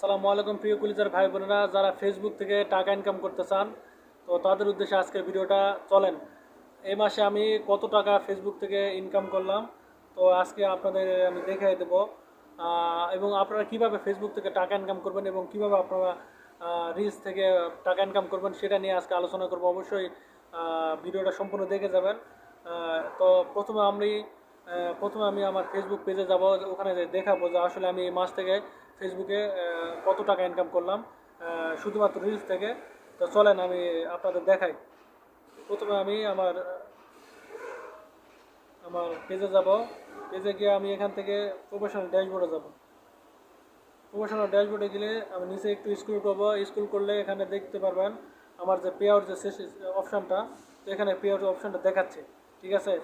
আসসালামু আলাইকুম, প্রিয় কুলিজার ভাই বোনেরা যারা ফেসবুক থেকে টাকা ইনকাম করতে চান, তো তাদের উদ্দেশ্যে আজকের ভিডিওটা চলেন। এই মাসে আমি কত টাকা ফেসবুক থেকে ইনকাম করলাম, তো আজকে আপনাদের আমি দেখাই দেব। এবং আপনারা কীভাবে ফেসবুক থেকে টাকা ইনকাম করবেন এবং কীভাবে আপনারা রিলস থেকে টাকা ইনকাম করবেন সেটা নিয়ে আজকে আলোচনা করব। অবশ্যই ভিডিওটা সম্পূর্ণ দেখে যাবেন। তো প্রথমে আমি প্রথমে আমি আমার ফেসবুক পেজে যাব, ওখানে দেখাবো যে আসলে আমি এই মাস থেকে ফেসবুকে কত টাকা ইনকাম করলাম শুধুমাত্র রিলস থেকে। তো চলেন, আমি আপনাদের দেখাই। প্রথমে আমি আমার আমার পেজে যাব। পেজে গিয়ে আমি এখান থেকে প্রফেশনাল ড্যাশবোর্ডে যাব। প্রফেশনাল ড্যাশবোর্ডে গেলে আমি নিচে একটু স্কুল করব। স্কুল করলে এখানে দেখতে পারবেন আমার যে পে আউট যে শেষ অপশানটা তো এখানে পে আউট অপশানটা দেখাচ্ছে, ঠিক আছে?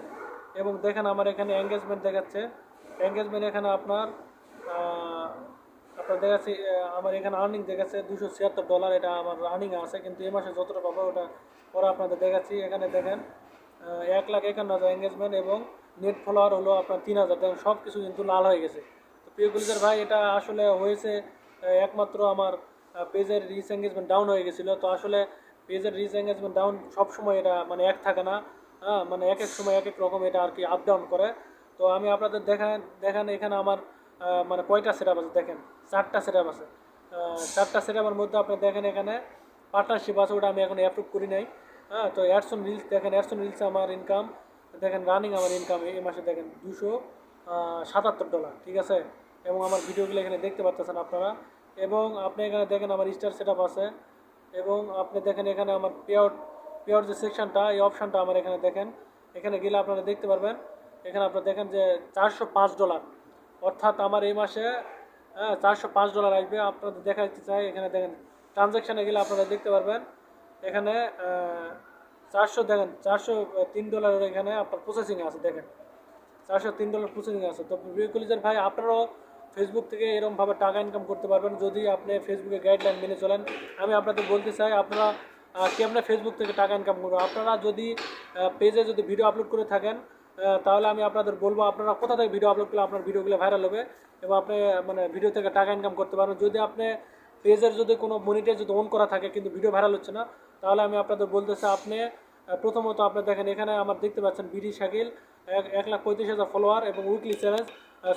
এবং দেখেন আমার এখানে এঙ্গেজমেন্ট দেখাচ্ছে। এঙ্গেজমেন্ট এখানে আপনার আপনার দেখাচ্ছে আমার এখানে আর্নিং দেখাচ্ছে দুশো ছিয়াত্তর ডলার এটা আমার আর্নিং আছে, কিন্তু এই মাসে যতটা পাবো ওটা পরে আপনাদের দেখাচ্ছি। এখানে দেখেন এক লাখ একান্ন হাজার এঙ্গেজমেন্ট এবং নেট ফলোয়ার হলো আপনার তিন হাজার, দেখেন সব কিছু কিন্তু লাল হয়ে গেছে। তো প্রিয় গুলিজার ভাই, এটা আসলে হয়েছে একমাত্র আমার পেজের রিচ এঙ্গেজমেন্ট ডাউন হয়ে গেছিল। তো আসলে পেজের রিচ এঙ্গেজমেন্ট ডাউন সব সময় এটা মানে এক থাকে না হ্যাঁ মানে এক এক সময় এক এক রকম এটা আর কি আপ ডাউন করে। তো আমি আপনাদের দেখান দেখান এখানে আমার মানে কয়টা সেট আছে দেখেন? চারটা সেট আছে। চারটা সেট মধ্যে আপনি দেখেন এখানে পার্টনারশিপ আছে ওটা আমি এখন অ্যাপ্রুভ করি নাই। হ্যাঁ তো অ্যাডসন রিলস দেখেন অ্যাডসন রিলস আমার ইনকাম দেখেন রানিং আমার ইনকাম এই মাসে দেখেন দুশো সাতাত্তর ডলার ঠিক আছে? এবং আমার ভিডিওগুলো এখানে দেখতে পাচ্ছেন আপনারা। এবং আপনি এখানে দেখেন আমার স্টার সেট আছে। এবং আপনি দেখেন এখানে আমার পেআউট পেআউট যে সেকশনটা এই অপশানটা আমার এখানে দেখেন। এখানে গেলে আপনারা দেখতে পারবেন। এখানে আপনারা দেখেন যে চারশো পাঁচ ডলার অর্থাৎ আমার এই মাসে হ্যাঁ চারশো পাঁচ ডলার আসবে। আপনাদের দেখা দিতে চাই, এখানে দেখেন ট্রানজ্যাকশানে গেলে আপনারা দেখতে পারবেন। এখানে চারশো দেখেন, চারশো তিন ডলারের এখানে আপনার প্রসেসিং আছে, দেখেন। চারশো তিন ডলার প্রসেসিং আছে। তো কলিজার ভাই, আপনারাও ফেসবুক থেকে এরকমভাবে টাকা ইনকাম করতে পারবেন। যদি আপনি ফেসবুকে গাইডলাইন মেনে চলেন, আমি আপনাদের বলতে চাই, আপনারা কেমনে ফেসবুক থেকে টাকা ইনকাম করবেন? আপনারা যদি পেজে যদি ভিডিও আপলোড করে থাকেন তাহলে আমি আপনাদের বলব, আপনারা কোথা থেকে ভিডিও আপলোড করলে আপনার ভিডিওগুলো ভাইরাল হবে এবং আপনি মানে ভিডিও থেকে টাকা ইনকাম করতে পারবেন যদি আপনি পেজের যদি কোনো মনিটাইজ যদি অন করা থাকে, কিন্তু ভিডিও ভাইরাল হচ্ছে না, তাহলে আমি আপনাদের বলতেছি, আপনি প্রথমত আপনি দেখেন, এখানে আমার দেখতে পাচ্ছেন বিডি শাকিল, এক লাখ পঁয়ত্রিশ হাজার ফলোয়ার এবং উইকলি চ্যালেঞ্জ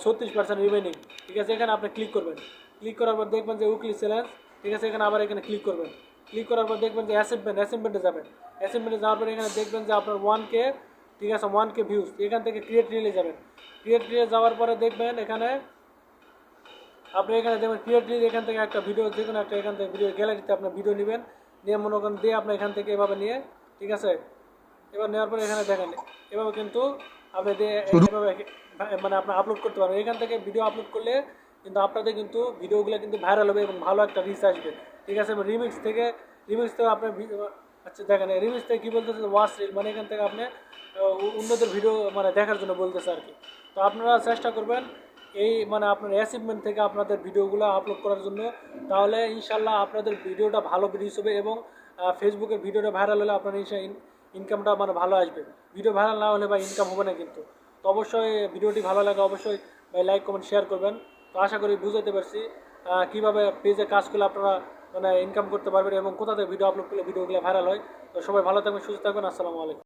ছত্রিশ পার্সেন্ট রিমেনিং ঠিক আছে, এখানে আপনি ক্লিক করবেন। ক্লিক করার পর দেখবেন যে উইকলি চ্যালেঞ্জ ঠিক আছে, এখানে আবার এখানে ক্লিক করবেন। ক্লিক করার পর দেখবেন যে অ্যাসিভমেন্ট অ্যাসিভমেন্টে যাবেন। অ্যাসিভমেন্টে যাওয়ার পর এখানে দেখবেন যে আপনার ওয়ান কে ঠিক আছে ওয়ান কে ভিউজ এখান থেকে ক্রিয়েট রিলে যাবেন ক্রিয়েট রিলে যাওয়ার পরে দেখবেন এখানে আপনি এখানে দেখবেন ক্রিয়েটলি এখান থেকে একটা ভিডিও যে কোনো একটা এখান থেকে ভিডিও গ্যালারিতে আপনার ভিডিও নেবেন নিয়ে মনে করেন দিয়ে আপনি এখান থেকে এভাবে নিয়ে ঠিক আছে এবার নেওয়ার পরে এখানে দেখেন এভাবে কিন্তু আপনি দিয়ে এভাবে মানে আপনি আপলোড করতে পারবেন এখান থেকে ভিডিও আপলোড করলে কিন্তু আপনাদের কিন্তু ভিডিওগুলো কিন্তু ভাইরাল হবে এবং ভালো একটা রিচ আসবে ঠিক আছে রিমিক্স থেকে রিমিক্স থেকে আপনার ভি- আচ্ছা দেখেন রিমিক্স থেকে কী বলতেছে? ওয়াশ রিল মানে এখান থেকে আপনি অন্যদের ভিডিও মানে দেখার জন্য বলতেছে আর কি। তো আপনারা চেষ্টা করবেন এই মানে আপনার অ্যাচিভমেন্ট থেকে আপনাদের ভিডিওগুলো আপলোড করার জন্য। তাহলে ইনশাল্লাহ আপনাদের ভিডিওটা ভালো রিচ হবে এবং ফেসবুকের ভিডিওটা ভাইরাল হলে আপনার ইনশা ইনকামটা মানে ভালো আসবে। ভিডিও ভাইরাল না হলে বা ইনকাম হবে না কিন্তু। তো অবশ্যই ভিডিওটি ভালো লাগে অবশ্যই লাইক কমেন্ট শেয়ার করবেন। তো আশা করি বুঝাতে পারছি কীভাবে পেজে কাজ করলে আপনারা মানে ইনকাম করতে পারবেন এবং কোথা থেকে ভিডিও আপলোড করলে ভিডিওগুলো ভাইরাল হয়। তো সবাই ভালো থাকবেন, সুস্থ থাকবেন, আসসালামু আলাইকুম।